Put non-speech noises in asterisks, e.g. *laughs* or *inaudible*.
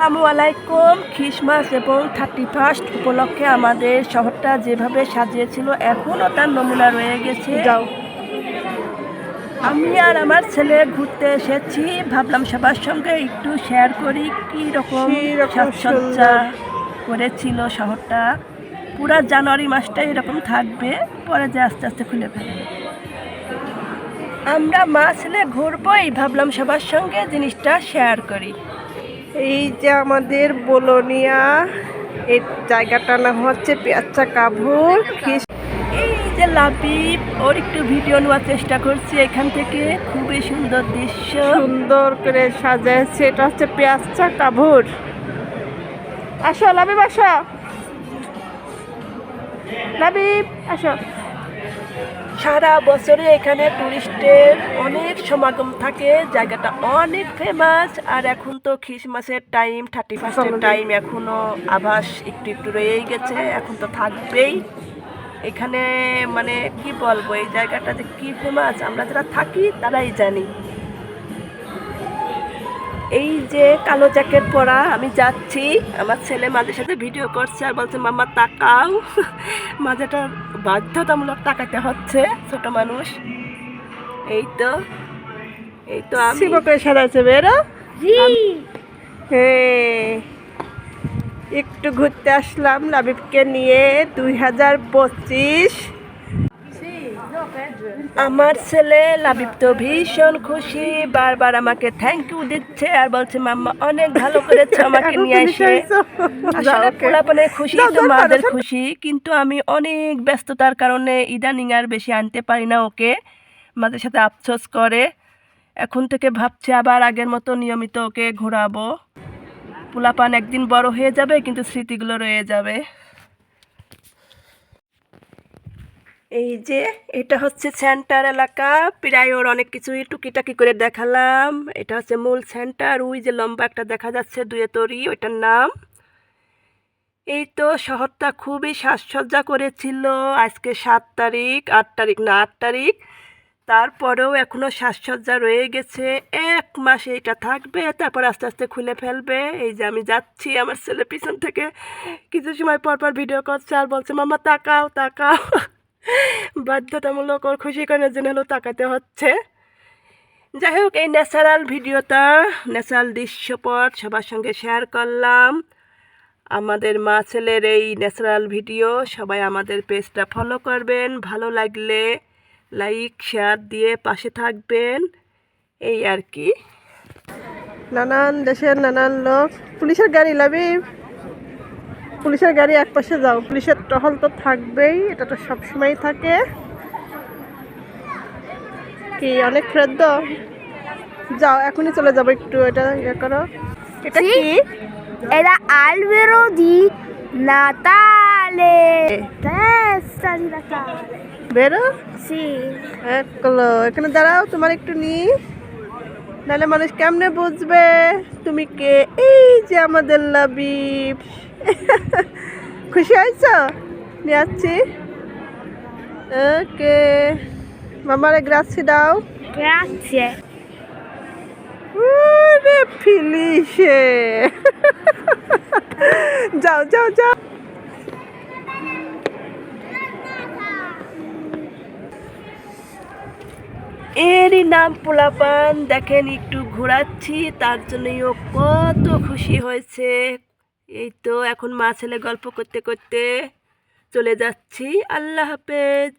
আসসালামু আলাইকুম খ্রিসমাস এবং থার্টি ফার্স্ট উপলক্ষে আমাদের শহরটা যেভাবে সাজিয়েছিল এখনও তার নমুনা রয়ে গেছে। যাও। আমি আর আমার ছেলে ঘুরতে এসেছি। ভাবলাম সবার সঙ্গে একটু শেয়ার করি কী রকম সাজসজ্জা করেছিল শহরটা। পুরা জানুয়ারি মাসটা এরকম থাকবে পরে যে আস্তে আস্তে খুলে ফেলবে। আমরা মা ছেলে ঘুরবোই ভাবলাম সবার সঙ্গে জিনিসটা শেয়ার করি। এই যে আমাদের বোলোনিয়া, এই জায়গাটার নাম হচ্ছে পেঁচা কাভুর এই যে লাবিব, ওর একটু ভিডিও নেওয়ার চেষ্টা করছি এখান থেকে। খুবই সুন্দর দৃশ্য। সুন্দর করে সাজাইছে, এটা হচ্ছে পেঁচা কাভুর আসো লাবিব আসো। লাবিব, আসো। সারা বছরে এখানে টুরিস্টের অনেক সমাগম থাকে, জায়গাটা অনেক ফেমাস আর এখন তো খ্রিসমাসের টাইম থার্টি ফার্স্টের টাইম এখনও আভাস একটু একটু রয়েই গেছে, এখন তো থাকবেই। এখানে মানে কি বলব, এই জায়গাটা যে কী ফেমাস আমরা যারা থাকি তারাই জানি। এই যে কালো জ্যাকেট পরা আমি যাচ্ছি। আমার ছেলে মাঝে সাথে ভিডিও করছে আর বলছে মামা তাকাও। *laughs* মাঝেটা বাধ্যতামূলক তাকাতে হচ্ছে ছোট মানুষ। এই তো এই তো আমি। করে সাজাইছে বেরো হ্যাঁ? একটু ঘুরতে আসলাম লাবিবকে নিয়ে দুই হাজার পঁচিশ। আমার ছেলে লাবিব তো ভীষণ খুশি বারবার আমাকে থ্যাংক ইউ দিচ্ছে আর বলছে মাম্মা অনেক ভালো করেছে *laughs* আমাকে নিয়ে এসে। আসলে পোলাপনের খুশি তো মাদের খুশি কিন্তু আমি অনেক ব্যস্ততার কারণে ইদানিং আর বেশি আনতে পারি না ওকে। মাদের সাথে আফসোস করে। এখন থেকে ভাবছে আবার আগের মতো নিয়মিত ওকে ঘোরাবো। পোলাপান একদিন বড় হয়ে যাবে কিন্তু স্মৃতিগুলো রয়ে যাবে। এই যে, এটা হচ্ছে সেন্টার এলাকা। প্রায় ওর অনেক কিছুই টুকিটাকি করে দেখালাম। এটা হচ্ছে মূল সেন্টার। ওই যে লম্বা একটা দেখা যাচ্ছে দুয়ে তরি, ওইটার নাম। এই তো শহরটা খুবই সাজসজ্জা করেছিল। আজকে সাত তারিখ, আট তারিখ, না, আট তারিখ। তারপরেও এখনও সাজসজ্জা রয়ে গেছে। এক মাস এটা থাকবে, তারপর আস্তে আস্তে খুলে ফেলবে। এই যে আমি যাচ্ছি আমার ছেলে পিছন থেকে। কিছু সময় পর পর ভিডিও করছে আর বলছে মামা তাকাও তাকাও। বাধ্যতামূলক ওর খুশি করার জন্য হলেও তাকাতে হচ্ছে। যাই হোক, এই ন্যাচারাল ভিডিওটা, ন্যাচারাল দৃশ্যপট সবার সঙ্গে শেয়ার করলাম। আমাদের মা ছেলের এই ন্যাচারাল ভিডিও, সবাই আমাদের পেজটা ফলো করবেন। ভালো লাগলে লাইক শেয়ার দিয়ে পাশে থাকবেন। এই আর কি। নানান দেশের নানান লোক, পুলিশের গাড়ি লাবিব পুলিশের গাড়ি এক পাশে যাও। পুলিশের টহল তো থাকবেই এটা তো সবসময় থাকে। কি অনেক ফ্রেদ যাও এখনই চলে যাব একটু এটা ইয়ে করো। এটা কি? Era albero di Natale. Festa di Natale. বেরো? Sì. একলো এখানে দাঁড়াও তোমার একটু নি। নাহলে মানুষ কেমনে বুঝবে? তুমি কে? এই যে আমাদের লাবিব। *laughs* খুশি হয়েছ? নিয়ে যাচ্ছি ওকে মামারে গ্রাসি দাও. ওরে ফিলিশে। *laughs* যাও যাও যাও। এরই নাম পোলাপান দেখেন একটু ঘোরাচ্ছি তার জন্যই ও কত খুশি হয়েছে। এই তো এখন মা ছেলে গল্প করতে করতে চলে যাচ্ছি। আল্লাহ হাফেজ।